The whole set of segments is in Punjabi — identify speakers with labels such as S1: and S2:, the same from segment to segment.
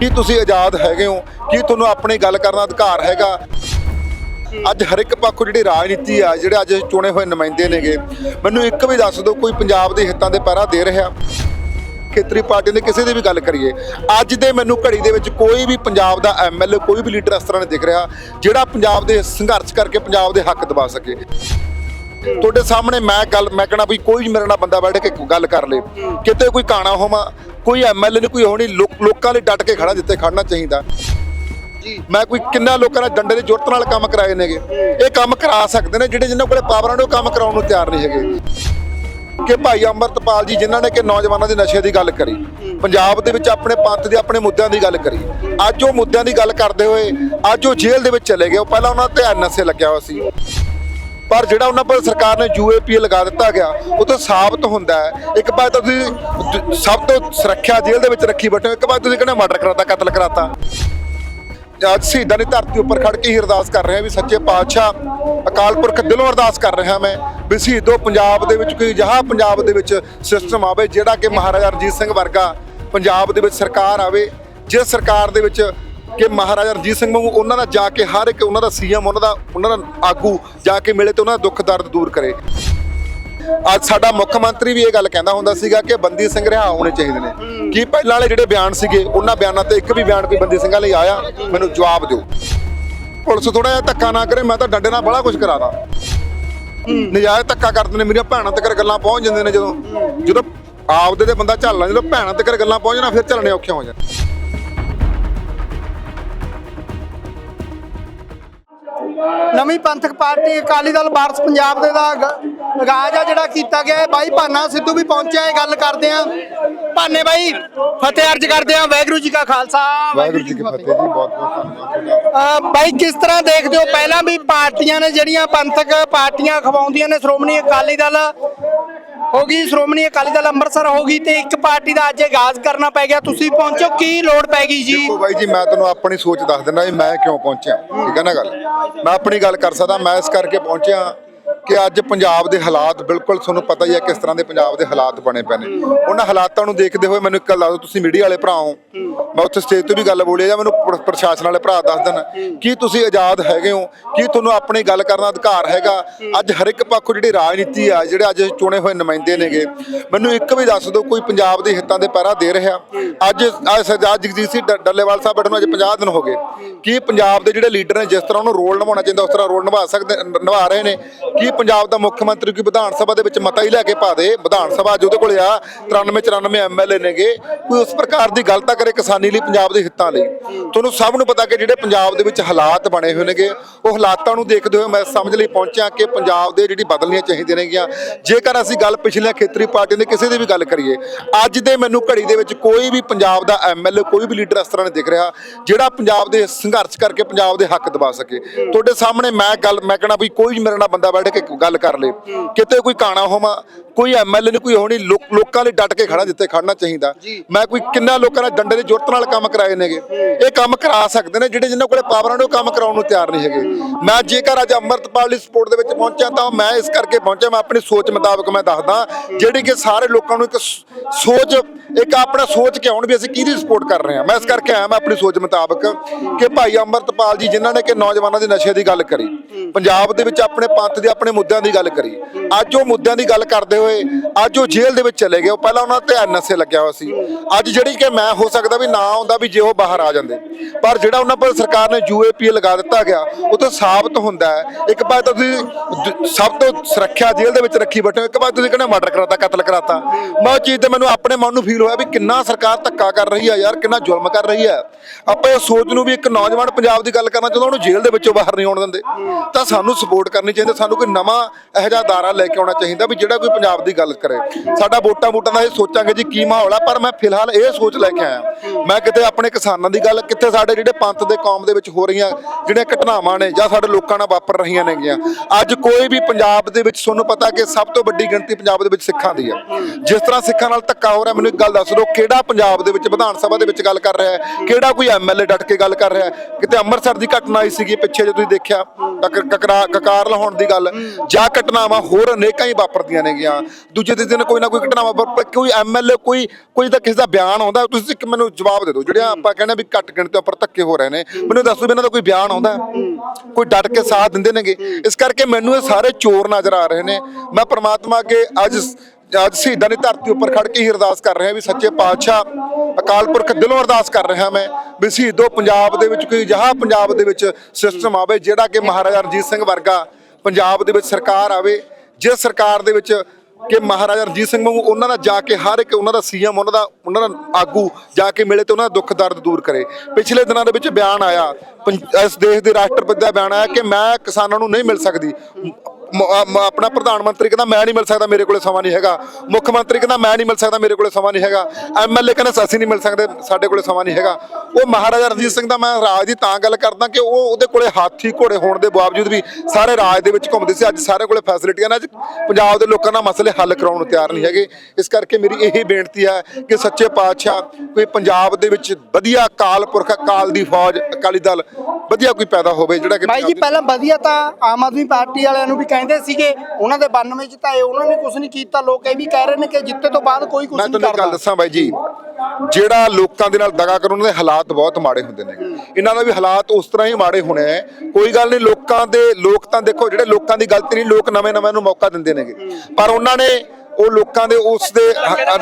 S1: ਕੀ ਤੁਸੀਂ ਆਜ਼ਾਦ ਹੈਗੇ ਹੋ? ਕੀ ਤੁਹਾਨੂੰ ਆਪਣੀ ਗੱਲ ਕਰਨ ਦਾ ਅਧਿਕਾਰ ਹੈਗਾ? ਅੱਜ ਹਰ ਇੱਕ ਪੱਖੋਂ ਜਿਹੜੀ ਰਾਜਨੀਤੀ ਆ, ਜਿਹੜੇ ਅੱਜ ਚੁਣੇ ਹੋਏ ਨੁਮਾਇੰਦੇ ਨੇਗੇ, ਮੈਨੂੰ ਇੱਕ ਵੀ ਦੱਸ ਦਿਓ, ਕੋਈ ਪੰਜਾਬ ਦੇ ਹਿੱਤਾਂ ਦੇ ਪਹਿਰਾ ਦੇ ਰਿਹਾ? ਖੇਤਰੀ ਪਾਰਟੀ ਦੇ ਕਿਸੇ ਦੀ ਵੀ ਗੱਲ ਕਰੀਏ, ਅੱਜ ਦੇ ਮੈਨੂੰ ਘੜੀ ਦੇ ਵਿੱਚ ਕੋਈ ਵੀ ਪੰਜਾਬ ਦਾ ਐਮਐਲਏ ਕੋਈ ਵੀ ਲੀਡਰ ਇਸ ਤਰ੍ਹਾਂ ਨਹੀਂ ਦਿਖ ਰਿਹਾ, ਜਿਹੜਾ ਪੰਜਾਬ ਦੇ ਸੰਘਰਸ਼ ਕਰਕੇ ਪੰਜਾਬ ਦੇ ਹੱਕ ਦਬਾ ਸਕੇ। ਤੁਹਾਡੇ ਸਾਹਮਣੇ ਮੈਂ ਗੱਲ, ਮੈਂ ਕਹਣਾ ਵੀ ਕੋਈ ਮੇਰੇ ਨਾਲ ਬੰਦਾ ਬੈਠ ਕੇ ਗੱਲ ਕਰ ਲੇ। ਕਿਤੇ ਕੋਈ ਕਾਣਾ ਹੋਵਾਂ ਕੋਈ ਐਮਐਲਏ ਨਹੀਂ ਕੋਈ ਹੋਣੀ ਲੋਕ- ਲਈ ਡਟ ਕੇ ਖੜਾ ਜਿੱਥੇ ਖੜਨਾ ਚਾਹੀਦਾ। ਮੈਂ ਕੋਈ ਕਿੰਨਾ ਲੋਕਾਂ ਨਾਲ ਡੰਡੇ ਦੀ ਜ਼ੋਰਤ ਨਾਲ ਕੰਮ ਕਰਾਏ ਨੇਗੇ? ਇਹ ਕੰਮ ਕਰਾ ਸਕਦੇ ਨੇ ਜਿਹੜੇ ਜਿਨ੍ਹਾਂ ਕੋਲੇ ਪਾਵਰਾਂ ਨੇ ਉਹ ਕੰਮ ਕਰਾਉਣ ਨੂੰ ਤਿਆਰ ਨਹੀਂ ਹੈਗੇ। ਕਿ ਭਾਈ ਅੰਮ੍ਰਿਤਪਾਲ ਜੀ ਜਿਨ੍ਹਾਂ ਨੇ ਕਿ ਨੌਜਵਾਨਾਂ ਦੇ ਨਸ਼ੇ ਦੀ ਗੱਲ ਕਰੀ ਪੰਜਾਬ ਦੇ ਵਿੱਚ ਆਪਣੇ ਪੰਥ ਦੇ ਆਪਣੇ ਮੁੱਦਿਆਂ ਦੀ ਗੱਲ ਕਰੀ। ਅੱਜ ਉਹ ਮੁੱਦਿਆਂ ਦੀ ਗੱਲ ਕਰਦੇ ਹੋਏ ਅੱਜ ਉਹ ਜੇਲ੍ਹ ਦੇ ਵਿੱਚ ਚਲੇ ਗਏ। ਉਹ ਪਹਿਲਾਂ ਉਹਨਾਂ ਤੇ ਨਸ਼ੇ ਲੱਗਿਆ ਹੋਇਆ ਸੀ। ਪਰ ਜਿਹੜਾ ਉਹਨਾਂ ਪਰ ਸਰਕਾਰ ਨੇ ਯੂਏਪੀਏ ਲਗਾ ਦਿੱਤਾ ਗਿਆ, ਉਹ ਤੋਂ ਸਾਬਤ ਹੁੰਦਾ ਹੈ। ਇੱਕ ਵਾਰ ਤਾਂ ਤੁਸੀਂ ਸਭ ਤੋਂ ਸੁਰੱਖਿਆ ਜੇਲ੍ਹ ਦੇ ਵਿੱਚ ਰੱਖੀ ਬੈਠੇ ਹੋ, ਇੱਕ ਵਾਰ ਤੁਸੀਂ ਕਹਿੰਦੇ ਮਰਡਰ ਕਰਾਤਾ, ਕਤਲ ਕਰਾਤਾ। ਅੱਜ ਸ਼ਹੀਦਾਂ ਦੀ ਧਰਤੀ ਉੱਪਰ ਖੜ ਕੇ ਹੀ ਅਰਦਾਸ ਕਰ ਰਹੇ ਵੀ ਸੱਚੇ ਪਾਤਸ਼ਾਹ, ਅਕਾਲ ਪੁਰਖ ਦਿਲੋਂ ਅਰਦਾਸ ਕਰ ਰਿਹਾ ਮੈਂ ਵੀ ਸ਼ਹੀਦੋ ਪੰਜਾਬ ਦੇ ਵਿੱਚ, ਕੋਈ ਜਹਾ ਪੰਜਾਬ ਦੇ ਵਿੱਚ ਸਿਸਟਮ ਆਵੇ ਜਿਹੜਾ ਕਿ ਮਹਾਰਾਜਾ ਰਣਜੀਤ ਸਿੰਘ ਵਰਗਾ ਪੰਜਾਬ ਦੇ ਵਿੱਚ ਸਰਕਾਰ ਆਵੇ, ਜਿਸ ਸਰਕਾਰ ਦੇ ਵਿੱਚ ਕਿ ਮਹਾਰਾਜਾ ਰਣਜੀਤ ਸਿੰਘ ਵਾਂਗੂ ਉਹਨਾਂ ਦਾ ਜਾ ਕੇ ਹਰ ਇੱਕ ਉਹਨਾਂ ਦਾ ਸੀਐਮ, ਉਹਨਾਂ ਦਾ ਉਹਨਾਂ ਦਾ ਆਗੂ ਜਾ ਕੇ ਮਿਲੇ ਤੇ ਉਹਨਾਂ ਦਾ ਦੁੱਖ ਦਰਦ ਦੂਰ ਕਰੇ। ਅੱਜ ਸਾਡਾ ਮੁੱਖ ਮੰਤਰੀ ਵੀ ਇਹ ਗੱਲ ਕਹਿੰਦਾ ਹੁੰਦਾ ਸੀਗਾ ਕਿ ਬੰਦੀ ਸਿੰਘ ਰਿਹਾ ਹੋਣੇ ਚਾਹੀਦੇ ਨੇ। ਕੀ ਪਹਿਲਾਂ ਵਾਲੇ ਜਿਹੜੇ ਬਿਆਨ ਸੀਗੇ, ਉਹਨਾਂ ਬਿਆਨਾਂ ਤੇ ਇੱਕ ਵੀ ਬਿਆਨ ਕੋਈ ਬੰਦੀ ਸਿੰਘਾਂ ਲਈ ਆਇਆ, ਮੈਨੂੰ ਜਵਾਬ ਦਿਓ। ਪੁਲਿਸ ਥੋੜਾ ਜਿਹਾ ਧੱਕਾ ਨਾ ਕਰੇ, ਮੈਂ ਤਾਂ ਡੰਡੇ ਨਾਲ ਬੜਾ ਕੁਝ ਕਰਾਦਾ ਨਜਾਇਜ਼ ਧੱਕਾ ਕਰਦੇ ਨੇ, ਮੇਰੀਆਂ ਭੈਣਾਂ ਤੱਕ ਗੱਲਾਂ ਪਹੁੰਚ ਜਾਂਦੇ ਨੇ ਜਦੋਂ। ਜਦੋਂ ਆਪਦੇ ਤੇ ਬੰਦਾ ਝੱਲਣਾ ਜਦੋਂ ਭੈਣਾਂ ਤੱਕ ਗੱਲਾਂ ਪਹੁੰਚਣਾ ਫਿਰ ਝੱਲਣੇ ਔਖੇ ਹੋ ਜਾਣ
S2: ਨਵੀਂ ਪੰਥਕ ਪਾਰਟੀ ਅਕਾਲੀ ਦਲ ਵਾਰਸ ਪੰਜਾਬ ਦੇ ਦਾ ਆਗਾਜ਼ ਆ ਜਿਹੜਾ ਕੀਤਾ ਗਿਆ ਹੈ। ਬਾਈ ਭਾਨਾ ਸਿੱਧੂ ਵੀ ਪਹੁੰਚਿਆ ਹੈ ਗੱਲ ਕਰਦੇ ਆ ਭਾਨੇ ਬਾਈ ਫਤਿਹ ਅਰਜ ਕਰਦੇ ਆ ਵਾਹਿਗੁਰੂ ਜੀ ਕਾ ਖਾਲਸਾ
S1: ਵਾਹਿਗੁਰੂ ਜੀ ਕੀ ਫਤਿਹ। ਜੀ ਬਹੁਤ ਬਹੁਤ ਧੰਨਵਾਦ
S2: ਬਾਈ ਕਿਸ ਤਰ੍ਹਾਂ ਦੇਖਦੇ ਹੋ? ਪਹਿਲਾਂ ਵੀ ਪਾਰਟੀਆਂ ਨੇ ਜਿਹੜੀਆਂ ਪੰਥਕ ਪਾਰਟੀਆਂ ਖਵਾਉਂਦੀਆਂ ਨੇ ਸ਼੍ਰੋਮਣੀ ਅਕਾਲੀ ਦਲ। ਹੋ ਗਈ ਸ਼੍ਰੋਮਣੀ ਅਕਾਲੀ ਦਲ ਅੰਮ੍ਰਿਤਸਰ ਹੋ ਗਈ ਤੇ ਇੱਕ ਪਾਰਟੀ ਦਾ ਅੱਜ ਆਗਾਜ਼ ਕਰਨਾ ਪੈ ਗਿਆ। ਤੁਸੀਂ ਪਹੁੰਚੋ, ਕੀ ਲੋੜ ਪੈ ਗਈ ਜੀ?
S1: ਦੇਖੋ ਬਾਈ ਜੀ, ਮੈਂ ਤੁਹਾਨੂੰ ਆਪਣੀ ਸੋਚ ਦੱਸ ਦਿੰਦਾ ਵੀ ਮੈਂ ਕਿਉਂ ਪਹੁੰਚਿਆ? ਠੀਕ ਹੈ ਨਾ ਗੱਲ? ਮੈਂ ਆਪਣੀ ਗੱਲ ਕਰ ਸਕਦਾ, ਮੈਂ ਇਸ ਕਰਕੇ ਪਹੁੰਚਿਆ ਕਿ ਅੱਜ ਪੰਜਾਬ ਦੇ ਹਾਲਾਤ ਬਿਲਕੁਲ ਤੁਹਾਨੂੰ ਪਤਾ ਹੀ ਹੈ ਕਿਸ ਤਰ੍ਹਾਂ ਦੇ ਪੰਜਾਬ ਦੇ ਹਾਲਾਤ ਬਣੇ ਪਏ ਨੇ। ਉਹਨਾਂ ਹਾਲਾਤਾਂ ਨੂੰ ਦੇਖਦੇ ਹੋਏ ਮੈਨੂੰ ਇੱਕ ਗੱਲ ਦੱਸ ਤੁਸੀਂ ਮੀਡੀਆ ਵਾਲੇ ਭਰਾ ਹੋ। ਮੈਂ ਉੱਥੇ ਸਟੇਜ ਤੇ ਵੀ ਗੱਲ ਬੋਲੀ ਜਾਂ ਮੈਨੂੰ ਪ੍ਰ- ਪ੍ਰਸ਼ਾਸਨ ਵਾਲੇ ਭਰਾ ਦੱਸ ਦੇਣ ਕੀ ਤੁਸੀਂ ਆਜ਼ਾਦ ਹੈਗੇ ਹੋ, ਕੀ ਤੁਹਾਨੂੰ ਆਪਣੀ ਗੱਲ ਕਰਨ ਦਾ ਅਧਿਕਾਰ ਹੈਗਾ। ਅੱਜ ਹਰ ਇੱਕ ਪੱਖੋਂ ਜਿਹੜੀ ਰਾਜਨੀਤੀ ਆ, ਜਿਹੜੇ ਅੱਜ ਚੁਣੇ ਹੋਏ ਨੁਮਾਇੰਦੇ ਨੇਗੇ, ਮੈਨੂੰ ਇੱਕ ਵੀ ਦੱਸ ਦਿਓ, ਕੋਈ ਪੰਜਾਬ ਦੇ ਹਿੱਤਾਂ ਦੇ ਪਹਿਰਾ ਦੇ ਰਿਹਾ। ਅੱਜ ਅੱਜ ਸਰਦਾਰ ਜਗਜੀਤ ਸਿੰਘ ਡ- ਡੱਲੇਵਾਲ ਸਾਹਿਬ ਬੈਠੇ ਨੂੰ ਅੱਜ 50 ਦਿਨ ਹੋ ਗਏ। ਕੀ ਪੰਜਾਬ ਦੇ ਜਿਹੜੇ ਲੀਡਰ ਨੇ, ਜਿਸ ਤਰ੍ਹਾਂ ਉਹਨੂੰ ਰੋਲ ਨਿਭਾਉਣਾ ਚਾਹੀਦਾ, ਉਸ ਤਰ੍ਹਾਂ ਰੋਲ ਨਿਭਾ ਸਕਦੇ ਨਿਭਾ ਰਹੇ ਨੇ। ਕੀ ਪੰਜਾਬ ਦਾ ਮੁੱਖ ਮੰਤਰੀ ਕੋਈ ਵਿਧਾਨ ਸਭਾ ਦੇ ਵਿੱਚ ਮਤਾ ਹੀ ਲੈ ਕੇ ਪਾ ਦੇ? ਵਿਧਾਨ ਸਭਾ ਅੱਜ ਉਹਦੇ ਕੋਲ ਆ 93 94 ਐਮਐਲਏ ਨੇਗੇ। ਕੋਈ ਉਸ ਪ੍ਰਕਾਰ ਦੀ ਗੱਲ ਤਾਂ ਕਰੇ ਕਿਸਾਨੀ ਲਈ ਪੰਜਾਬ ਦੇ ਹਿੱਤਾਂ ਲਈ। ਤੁਹਾਨੂੰ ਸਭ ਨੂੰ ਪਤਾ ਕਿ ਜਿਹੜੇ ਪੰਜਾਬ ਦੇ ਵਿੱਚ ਹਾਲਾਤ ਬਣੇ ਹੋਏ ਨੇਗੇ ਉਹ ਹਾਲਾਤਾਂ ਨੂੰ ਦੇਖਦੇ ਹੋਏ ਮੈਂ ਸਮਝ ਲਈ ਪਹੁੰਚਿਆ ਕਿ ਪੰਜਾਬ ਦੇ ਜਿਹੜੀ ਬਦਲਣੀਆਂ ਚਾਹੀਦੀਆਂ ਨੇਗੀਆਂ। ਜੇਕਰ ਅਸੀਂ ਗੱਲ ਪਿਛਲੀਆਂ ਖੇਤਰੀ ਪਾਰਟੀਆਂ ਦੀ ਕਿਸੇ ਦੀ ਵੀ ਗੱਲ ਕਰੀਏ ਅੱਜ ਦੇ ਮੈਨੂੰ ਘੜੀ ਦੇ ਵਿੱਚ ਕੋਈ ਵੀ ਪੰਜਾਬ ਦਾ ਐਮਐਲਏ ਕੋਈ ਵੀ ਲੀਡਰ ਇਸ ਤਰ੍ਹਾਂ ਨਹੀਂ ਦਿਖ ਰਿਹਾ ਜਿਹੜਾ ਪੰਜਾਬ ਦੇ ਸੰਘਰਸ਼ ਕਰਕੇ ਪੰਜਾਬ ਦੇ ਹੱਕ ਦਬਾ ਸਕੇ। ਤੁਹਾਡੇ ਸਾਹਮਣੇ ਮੈਂ ਗੱਲ ਮੈਂ ਕਹਣਾ ਵੀ ਕੋਈ ਮੇਰੇ ਨਾਲ ਬੰਦਾ ਬੈਠ ਕੇ ਗੱਲ ਕਰ ਲੇ। ਕਿਤੇ ਕੋਈ ਕਾਣਾ ਹੋਵਾਂ ਕੋਈ ਐਮਐਲਏ ਨਹੀਂ ਕੋਈ ਹੋਣੀ ਲੋਕ- ਲਈ ਡਟ ਕੇ ਖੜਾ ਜਿੱਥੇ ਖੜਨਾ ਚਾਹੀਦਾ। ਮੈਂ ਕੋਈ ਕਿੰਨਾ ਲੋਕਾਂ ਨਾਲ ਡੰਡੇ ਦੀ ਜ਼ੋਰਤ ਨਾਲ ਕੰਮ ਕਰਾਏ ਨੇਗੇ। ਇਹ ਕੰਮ ਕਰਾ ਸਕਦੇ ਨੇ, ਜਿਹੜੇ ਜਿਨ੍ਹਾਂ ਕੋਲੇ ਪਾਵਰਾਂ ਨੇ, ਉਹ ਕੰਮ ਕਰਾਉਣ ਨੂੰ ਤਿਆਰ ਨਹੀਂ ਹੈਗੇ। ਮੈਂ ਜੇਕਰ ਅੱਜ ਅੰਮ੍ਰਿਤਪਾਲ ਦੀ ਸਪੋਰਟ ਦੇ ਵਿੱਚ ਪਹੁੰਚਿਆ ਤਾਂ ਮੈਂ ਇਸ ਕਰਕੇ ਪਹੁੰਚਿਆ, ਮੈਂ ਆਪਣੀ ਸੋਚ ਮੁਤਾਬਕ ਮੈਂ ਦੱਸਦਾ, ਜਿਹੜੀ ਕਿ ਸਾਰੇ ਲੋਕਾਂ ਨੂੰ ਇੱਕ ਸੋਚ, ਇੱਕ ਆਪਣਾ ਸੋਚ ਕੇ ਆਉਣ ਵੀ ਅਸੀਂ ਕਿਹਦੀ ਸਪੋਰਟ ਕਰ ਰਹੇ ਹਾਂ। ਮੈਂ ਇਸ ਕਰਕੇ ਆਇਆ, ਮੈਂ ਆਪਣੀ ਸੋਚ ਮੁਤਾਬਕ ਕਿ ਭਾਈ ਅੰਮ੍ਰਿਤਪਾਲ ਜੀ, ਜਿਨ੍ਹਾਂ ਨੇ ਕਿ ਨੌਜਵਾਨਾਂ ਦੇ ਨਸ਼ੇ ਦੀ ਗੱਲ ਕਰੀ, ਪੰਜਾਬ ਦੇ ਵਿੱਚ ਆਪਣੇ ਪੰਥ ਦੇ, ਆਪਣੇ ਮੁੱਦਿਆਂ ਦੀ ਗੱਲ ਕਰੀ, ਅੱਜ ਉਹ ਮੁੱਦਿਆਂ ਦੀ ਗੱਲ ਕਰਦੇ ਹੋਏ, ਅੱਜ ਉਹ ਜੇਲ੍ਹ ਦੇ ਵਿੱਚ ਚਲੇ ਗਏ। ਉਹ ਪਹਿਲਾਂ ਉਹਨਾਂ ਤੇ ਨਸ਼ੇ ਲੱਗਿਆ ਹੋਇਆ ਸੀ। ਅੱਜ ਜਿਹੜੀ ਕਿ ਮੈਂ, ਹੋ ਸਕਦਾ ਵੀ ਨਾ ਆਉਂਦਾ ਵੀ ਜੇ ਉਹ ਬਾਹਰ ਆ ਜਾਂਦੇ। ਪਰ ਜਿਹੜਾ ਉਹਨਾਂ ਪਰ ਸਰਕਾਰ ਨੇ ਯੂਏਪੀਏ ਲਗਾ ਦਿੱਤਾ ਗਿਆ, ਉਹ ਤੋਂ ਸਾਬਤ ਹੁੰਦਾ ਹੈ। ਇੱਕ ਵਾਰ ਤਾਂ ਤੁਸੀਂ ਸਭ ਤੋਂ ਸੁਰੱਖਿਆ ਜੇਲ੍ਹ ਦੇ ਵਿੱਚ ਰੱਖੀ ਬੈਠੇ ਇੱਕ ਵਾਰ ਤੁਸੀਂ ਕਹਿੰਦੇ ਮਰਡਰ ਕਰਾਤਾ, ਕਤਲ ਕਰਾਤਾ। ਮੈਂ ਉਹ ਚੀਜ਼ ਤੇ ਮੈਨੂੰ ਆਪਣੇ ਮਨ ਨੂੰ ਫੀਲ ਹੋਇਆ ਵੀ ਕਿੰਨਾ ਸਰਕਾਰ ਧੱਕਾ ਕਰ ਰਹੀ ਹੈ ਯਾਰ, ਕਿੰਨਾ ਜ਼ੁਲਮ ਕਰ ਰਹੀ ਹੈ। ਆਪਾਂ ਇਹ ਸੋਚ ਨੂੰ ਵੀ ਇੱਕ ਨੌਜਵਾਨ ਪੰਜਾਬ ਦੀ ਗੱਲ ਕਰਨਾ ਚਾਹੁੰਦਾ, ਉਹਨੂੰ ਜੇਲ੍ਹ ਦੇ ਵਿੱਚੋਂ ਬਾਹਰ ਨਹੀਂ ਆਉਣ ਦਿੰਦੇ। ਤਾਂ ਸਾਨੂੰ ਸਪੋਰਟ ਕਰਨੀ ਚਾਹੀਦੀ, ਸਾਨੂੰ ਕੋਈ ਨਵਾਂ ਇਹੋ ਜਿਹਾ ਅਦਾਰਾ ਲੈ ਕੇ ਆਉਣਾ ਚਾਹੀਦਾ ਵੀ ਜਿਹੜਾ ਕੋਈ ਪੰਜਾਬ ਦੀ ਗੱਲ ਕਰੇ। ਸਾਡਾ ਵੋਟਾਂ ਵੋਟਾਂ ਦਾ ਇਹ ਸੋਚਾਂਗੇ ਜੀ ਕੀ ਮਾਹੌਲ ਆ, ਪਰ ਮੈਂ ਫਿਲਹਾਲ ਇਹ ਸੋਚ ਲੈ ਕੇ ਆਇਆ। ਮੈਂ ਕਿਤੇ ਆਪਣੇ ਕਿਸਾਨਾਂ ਦੀ ਗੱਲ, ਕਿੱਥੇ ਸਾਡੇ ਜਿਹੜੇ ਪੰਥ ਦੇ ਕੌਮ ਦੇ ਵਿੱਚ ਹੋ ਰਹੀਆਂ ਜਿਹੜੀਆਂ ਘਟਨਾਵਾਂ ਨੇ ਜਾਂ ਸਾਡੇ ਲੋਕਾਂ ਨਾਲ ਵਾਪਰ ਰਹੀਆਂ ਨੇਗੀਆਂ, ਅੱਜ ਕੋਈ ਵੀ ਪੰਜਾਬ ਦੇ ਵਿੱਚ ਤੁਹਾਨੂੰ ਪਤਾ ਕਿ ਸਭ ਤੋਂ ਵੱਡੀ ਗਿਣਤੀ ਪੰਜਾਬ ਦੇ ਵਿੱਚ ਸਿੱਖਾਂ ਦੀ ਹੈ। ਜਿਸ ਤਰ੍ਹਾਂ ਸਿੱਖਾਂ ਨਾਲ ਧੱਕਾ ਹੋ ਰਿਹਾ, ਮੈਨੂੰ ਇੱਕ ਗੱਲ ਦੱਸ ਦਿਓ, ਕਿਹੜਾ ਪੰਜਾਬ ਦੇ ਵਿੱਚ ਵਿਧਾਨ ਸਭਾ ਦੇ ਵਿੱਚ ਗੱਲ ਕਰ ਰਿਹਾ ਹੈ? ਕਿਹੜਾ ਕੋਈ ਐਮਐਲਏ ਡਟ ਕੇ ਗੱਲ ਕਰ ਰਿਹਾ ਹੈ? ਕਿਤੇ ਅੰਮ੍ਰਿਤਸਰ ਦੀ ਘਟਨਾ ਆਈ ਸੀਗੀ ਪਿੱਛੇ ਜੇ ਤੁਸੀਂ ਦੇਖਿਆ ਕਕ- ਕਕਰਾ, ਕਕਾਰ ਲਾਉਣ ਦੀ ਗੱਲ, ਜਾਂ ਘਟਨਾਵਾਂ ਹੋਰ ਅਨੇਕਾਂ ਹੀ ਵਾਪਰਦੀਆਂ ਨੇਗੀਆਂ। ਦੂਜੇ ਦੇ ਦਿਨ ਕੋਈ ਨਾ ਕੋਈ ਘਟਨਾਵਾਂ ਵਾਪਰ, ਕੋਈ ਐਮਐਲਏ ਕੋਈ ਕੋਈ ਤਾਂ ਕਿਸੇ ਦਾ ਬਿਆਨ ਆਉਂਦਾ, ਤੁਸੀਂ ਮੈਨੂੰ ਜਵਾਬ ਦੇ ਦਿਓ। ਜਿਹੜੀਆਂ ਆਪਾਂ ਕਹਿੰਦੇ ਵੀ ਘੱਟ ਗਿਣਤੀ ਉੱਪਰ ਧੱਕੇ ਹੋ ਰਹੇ ਨੇ ਮੈਨੂੰ ਦੱਸੋ ਵੀ ਇਹਨਾਂ ਦਾ ਕੋਈ ਬਿਆਨ ਆਉਂਦਾ? ਕੋਈ ਡਟ ਕੇ ਸਾਥ ਦਿੰਦੇ ਨੇਗੇ? ਇਸ ਕਰਕੇ ਮੈਨੂੰ ਇਹ ਸਾਰੇ ਚੋਰ ਨਜ਼ਰ ਆ ਰਹੇ ਨੇ। ਮੈਂ ਪ੍ਰਮਾਤਮਾ ਅੱਗੇ ਅੱਜ ਅੱਜ ਸ਼ਹੀਦਾਂ ਦੀ ਧਰਤੀ ਉੱਪਰ ਖੜ ਕੇ ਹੀ ਅਰਦਾਸ ਕਰ ਰਿਹਾ ਵੀ ਸੱਚੇ ਪਾਤਸ਼ਾਹ ਅਕਾਲ ਪੁਰਖ ਦਿਲੋਂ ਅਰਦਾਸ ਕਰ ਰਿਹਾ ਮੈਂ ਵੀ ਸ਼ਹੀਦੋ ਪੰਜਾਬ ਦੇ ਵਿੱਚ ਕੋਈ ਜਹਾ ਪੰਜਾਬ ਦੇ ਵਿੱਚ ਸਿਸਟਮ ਆਵੇ ਜਿਹੜਾ ਕਿ ਮਹਾਰਾਜਾ ਰਣਜੀਤ ਸਿੰਘ ਵਰਗਾ ਪੰਜਾਬ ਦੇ ਵਿੱਚ ਸਰਕਾਰ ਆਵੇ ਜੇ ਸਰਕਾਰ ਦੇ ਵਿੱਚ ਕਿ ਮਹਾਰਾਜਾ ਰਣਜੀਤ ਸਿੰਘ ਵਾਂਗੂ ਉਹਨਾਂ ਦਾ ਜਾ ਕੇ ਹਰ ਇੱਕ ਉਹਨਾਂ ਦਾ ਸੀਐਮ, ਉਹਨਾਂ ਦਾ ਉਹਨਾਂ ਦਾ ਆਗੂ ਜਾ ਕੇ ਮਿਲੇ ਤੇ ਉਹਨਾਂ ਦਾ ਦੁੱਖ ਦਰਦ ਦੂਰ ਕਰੇ। ਪਿਛਲੇ ਦਿਨਾਂ ਦੇ ਵਿੱਚ ਬਿਆਨ ਆਇਆ, ਪੰਜ- ਇਸ ਦੇਸ਼ ਦੇ ਰਾਸ਼ਟਰਪਤੀ ਦਾ ਬਿਆਨ ਆਇਆ ਕਿ ਮੈਂ ਕਿਸਾਨਾਂ ਨੂੰ ਨਹੀਂ ਮਿਲ ਸਕਦੀ। ਮ- ਮ- ਆਪਣਾ ਪ੍ਰਧਾਨ ਮੰਤਰੀ ਕਹਿੰਦਾ ਮੈਂ ਨਹੀਂ ਮਿਲ ਸਕਦਾ ਮੇਰੇ ਕੋਲੇ ਸਮਾਂ ਨਹੀਂ ਹੈਗਾ। ਮੁੱਖ ਮੰਤਰੀ ਕਹਿੰਦਾ ਮੈਂ ਨਹੀਂ ਮਿਲ ਸਕਦਾ ਮੇਰੇ ਕੋਲੇ ਸਮਾਂ ਨਹੀਂ ਹੈਗਾ। ਐਮਐਲਏ ਕਹਿੰਦਾ ਅਸੀਂ ਨਹੀਂ ਮਿਲ ਸਕਦੇ ਸਾਡੇ ਕੋਲੇ ਸਮਾਂ ਨਹੀਂ ਹੈਗਾ। ਉਹ ਮਹਾਰਾਜਾ ਰਣਜੀਤ ਸਿੰਘ ਦਾ ਮੈਂ ਰਾਜ ਦੀ ਤਾਂ ਗੱਲ ਕਰਦਾ ਕਿ ਉਹ ਉਹਦੇ ਕੋਲੇ ਹਾਥੀ ਘੋੜੇ ਹੋਣ ਦੇ ਬਾਵਜੂਦ ਵੀ ਸਾਰੇ ਰਾਜ ਦੇ ਵਿੱਚ ਘੁੰਮਦੇ ਸੀ। ਅੱਜ ਸਾਰੇ ਕੋਲੇ ਫੈਸਿਲਿਟੀਆਂ ਨੇ ਅੱਜ ਪੰਜਾਬ ਦੇ ਲੋਕਾਂ ਦਾ ਮਸਲੇ ਹੱਲ ਕਰਾਉਣ ਨੂੰ ਤਿਆਰ ਨਹੀਂ ਹੈਗੇ। ਇਸ ਕਰਕੇ ਮੇਰੀ ਇਹੀ ਬੇਨਤੀ ਹੈ ਕਿ ਸੱਚੇ ਪਾਤਸ਼ਾਹ ਕੋਈ ਪੰਜਾਬ ਦੇ ਵਿੱਚ ਵਧੀਆ ਅਕਾਲ ਪੁਰਖ ਅਕਾਲ ਦੀ ਫੌਜ ਅਕਾਲੀ ਦਲ ਵਧੀਆ ਕੋਈ ਪੈਦਾ ਹੋਵੇ ਜਿਹੜਾ ਕਿ
S2: ਬਾਈ ਜੀ
S1: ਪੰਜਾਬ ਦੇ-
S2: ਪਹਿਲਾਂ ਵਧੀਆ ਤਾਂ ਆਮ ਆਦਮੀ ਪਾਰਟੀ ਵਾਲਿਆਂ ਨੂੰ ਵੀ ਕਹਿੰਦੇ ਸੀਗੇ ਉਹਨਾਂ ਦੇ 92 ਚ ਤਾਂ ਇਹ ਉਹਨਾਂ ਨੇ ਕੁਝ ਨਹੀਂ ਕੀਤਾ ਲੋਕ ਇਹ ਵੀ ਕਹਿ ਰਹੇ ਨੇ ਕਿ ਜਿੱਤੇ ਤੋਂ ਬਾਅਦ ਕੋਈ ਕੁਝ
S1: ਮੈਂ
S2: ਨਹੀਂ
S1: ਤੁਹਾਨੂੰ ਇੱਕ ਗੱਲ
S2: ਕਰਦਾ।
S1: ਦੱਸਾਂ ਬਾਈ ਜੀ ਜਿਹੜਾ ਲੋਕਾਂ ਦੇ ਨਾਲ ਦਗਾ ਕਰਨ ਉਹਨਾਂ ਦੇ ਹਾਲਾਤ ਬਹੁਤ ਮਾੜੇ ਹੁੰਦੇ ਨੇ। ਇਹਨਾਂ ਦਾ ਵੀ ਹਾਲਾਤ ਉਸ ਤਰ੍ਹਾਂ ਹੀ ਮਾੜੇ ਹੋਣੇ ਆ ਕੋਈ ਗੱਲ ਨਹੀਂ ਲੋਕਾਂ ਦੇ ਲੋਕ ਤਾਂ ਦੇਖੋ ਜਿਹੜੇ ਲੋਕਾਂ ਦੀ ਗਲਤੀ ਨਹੀਂ ਲੋਕ ਨਵੇਂ ਨਵੇਂ ਨੂੰ ਮੌਕਾ ਦਿੰਦੇ ਨੇਗੇ। ਪਰ ਉਹਨਾਂ ਨੇ ਉਹ ਲੋਕਾਂ ਦੇ ਉਸ ਦੇ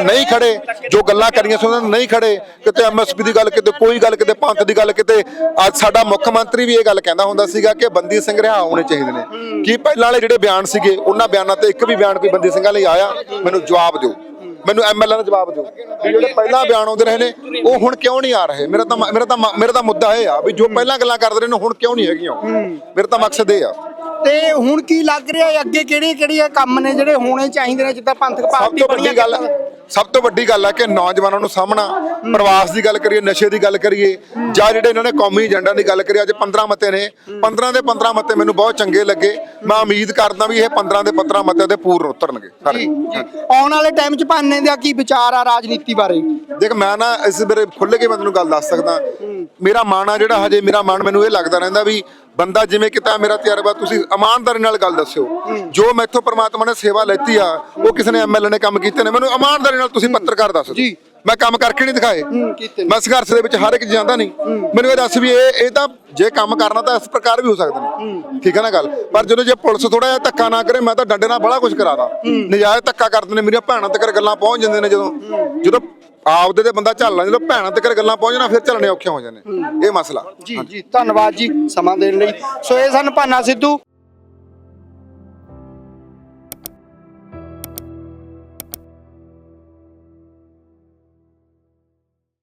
S1: ਨਹੀਂ ਖੜੇ ਜੋ ਗੱਲਾਂ ਕਰੀਆਂ ਸੀ ਉਹਨਾਂ ਨੇ ਨਹੀਂ ਖੜੇ ਕਿਤੇ ਐਮਐਸਪੀ ਦੀ ਗੱਲ ਕਿਤੇ ਕੋਈ ਗੱਲ ਕਿਤੇ ਪੰਥ ਦੀ ਗੱਲ ਕਿਤੇ ਅੱਜ ਸਾਡਾ ਮੁੱਖ ਮੰਤਰੀ ਵੀ ਇਹ ਗੱਲ ਕਹਿੰਦਾ ਹੁੰਦਾ ਸੀਗਾ ਕਿ ਬੰਦੀ ਸਿੰਘ ਰਿਹਾ ਹੋਣੇ ਚਾਹੀਦੇ ਨੇ। ਕੀ ਪਹਿਲਾਂ ਵਾਲੇ ਜਿਹੜੇ ਬਿਆਨ ਸੀਗੇ ਉਹਨਾਂ ਬਿਆਨਾਂ ਤੇ ਇੱਕ ਵੀ ਬਿਆਨ ਕੋਈ ਬੰਦੀ ਸਿੰਘਾਂ ਲਈ ਆਇਆ ਮੈਨੂੰ ਜਵਾਬ ਦਿਓ। ਮੈਨੂੰ ਐਮਐਲਏ ਦਾ ਜਵਾਬ ਦਿਓ। ਵੀ ਜਿਹੜੇ ਪਹਿਲਾਂ ਬਿਆਨ ਆਉਂਦੇ ਰਹੇ ਨੇ ਉਹ ਹੁਣ ਕਿਉਂ ਨਹੀਂ ਆ ਰਹੇ? ਮੇਰਾ ਤਾਂ ਮੇਰਾ ਤਾਂ ਮੇਰਾ ਤਾਂ ਮੁੱਦਾ ਇਹ ਆ ਵੀ ਜੋ ਪਹਿਲਾਂ ਗੱਲਾਂ ਕਰਦੇ ਰਹੇ ਨੇ ਹੁਣ ਕਿਉਂ ਨਹੀਂ ਹੈਗੀਆਂ? ਮੇਰਾ ਤਾਂ ਮਕਸਦ ਇਹ ਆ
S2: ਤੇ ਹੁਣ ਕੀ ਲੱਗ ਰਿਹਾ ਹੈ? ਅੱਗੇ ਕਿਹੜੇ ਕਿਹੜੇ ਕੰਮ ਨੇ ਜਿਹੜੇ ਹੋਣੇ ਚਾਹੀਦੇ ਨੇ? ਜਿੱਦਾਂ ਪੰਥਕ
S1: ਸਭ
S2: ਪਾਰਟੀ
S1: ਤੋਂ ਵੱਡੀ ਗੱਲ ਸਭ ਤੋਂ ਵੱਡੀ ਗੱਲ ਹੈ ਕਿ ਨੌਜਵਾਨਾਂ ਨੂੰ ਸਾਹਮਣਾ ਪ੍ਰਵਾਸ ਦੀ ਗੱਲ ਕਰੀਏ ਨਸ਼ੇ ਦੀ ਗੱਲ ਕਰੀਏ ਜਾਂ ਜਿਹੜੇ ਇਹਨਾਂ ਨੇ ਕੌਮੀ ਏਜੰਡਾ ਦੀ ਗੱਲ ਕਰੀਏ ਅੱਜ 15 ਮਤੇ ਨੇ। 15 ਦੇ 15 ਮਤੇ ਮੈਨੂੰ ਬਹੁਤ ਚੰਗੇ ਲੱਗੇ। ਮੈਂ ਉਮੀਦ ਕਰਦਾ ਵੀ ਇਹ 15 ਦੇ 15 ਮਤੇ ਦੇ ਪੂਰਨ ਉਤਰਨਗੇ। ਸਾਰੇ
S2: ਆਉਣ ਵਾਲੇ ਟਾਈਮ 'ਚ ਭਾਨੇ ਦਾ ਕੀ ਵਿਚਾਰ ਆ ਰਾਜਨੀਤੀ ਬਾਰੇ?
S1: ਦੇਖ ਮੈਂ ਨਾ ਇਸ ਬਾਰੇ ਖੁੱਲ੍ਹ ਕੇ ਮੈਂ ਤੈਨੂੰ ਗੱਲ ਦੱਸ ਸਕਦਾ। ਮੇਰਾ ਮਨ ਆ ਜਿਹੜਾ ਹਜੇ ਮੇਰਾ ਮਨ ਮੈਨੂੰ ਇਹ ਲੱਗਦਾ ਰਹਿੰਦਾ ਵੀ ਬੰਦਾ ਜਿਵੇਂ ਕਿਤਾ ਮੇਰਾ ਤਜਰਬਾ ਤੁਸੀਂ ਇਮਾਨਦਾਰੀ ਨਾਲ ਗੱਲ ਦੱਸਿਓ। ਜੋ ਮੈਥੋਂ ਪ੍ਰਮਾਤਮਾ ਨੇ ਸੇਵਾ ਲੈਤੀ ਆ ਉਹ ਕਿਸੇ ਨੇ ਐਮਐਲਏ ਨੇ ਕੰਮ ਕੀਤੇ ਨੇ ਮੈਨੂੰ ਇਮਾਨਦਾਰੀ ਨਾਲ ਤੁਸੀਂ ਪੱਤਰਕਾਰ ਦੱਸ ਦਿਓ। ਮੈਂ ਕੰਮ ਕਰਕੇ ਨਹੀਂ ਦਿਖਾਏ। ਮੈਂ ਸੰਘਰਸ਼ ਦੇ ਵਿੱਚ ਹਰ ਇੱਕ ਜਾਂਦਾ ਨਹੀਂ। ਮੈਨੂੰ ਇਹ ਦੱਸ ਵੀ ਇਹ ਇਹ ਤਾਂ ਜੇ ਕੰਮ ਕਰਨਾ ਤਾਂ ਇਸ ਪ੍ਰਕਾਰ ਵੀ ਹੋ ਸਕਦੇ ਨੇ। ਠੀਕ ਹੈ ਨਾ ਗੱਲ? ਪਰ ਜਦੋਂ ਜੇ ਪੁਲਿਸ ਥੋੜਾ ਜਿਹਾ ਧੱਕਾ ਨਾ ਕਰੇ ਮੈਂ ਤਾਂ ਡੰਡੇ ਨਾਲ ਬੜਾ ਕੁਝ ਕਰਾਦਾ। ਨਜਾਇਜ਼ ਧੱਕਾ ਕਰਦੇ ਨੇ ਮੇਰੀਆਂ ਭੈਣਾਂ ਤੱਕ ਗੱਲਾਂ ਪਹੁੰਚ ਜਾਂਦੇ ਨੇ ਜਦੋਂ। ਜਦੋਂ ਆਪਦੇ ਤੇ ਬੰਦਾ ਝੱਲਣਾ ਜਦੋਂ ਭੈਣਾਂ ਤੱਕ ਗੱਲਾਂ ਪਹੁੰਚਣਾ ਫਿਰ ਝੱਲਣੇ ਔਖੇ ਹੋ ਜਾਂਦੇ ਇਹ ਮਸਲਾ।
S2: ਜੀ ਜੀ, ਧੰਨਵਾਦ ਜੀ ਸਮਾਂ ਦੇਣ ਲਈ। ਸੋ ਇਹ ਸਨ ਭਾਨਾ ਸਿੱਧੂ।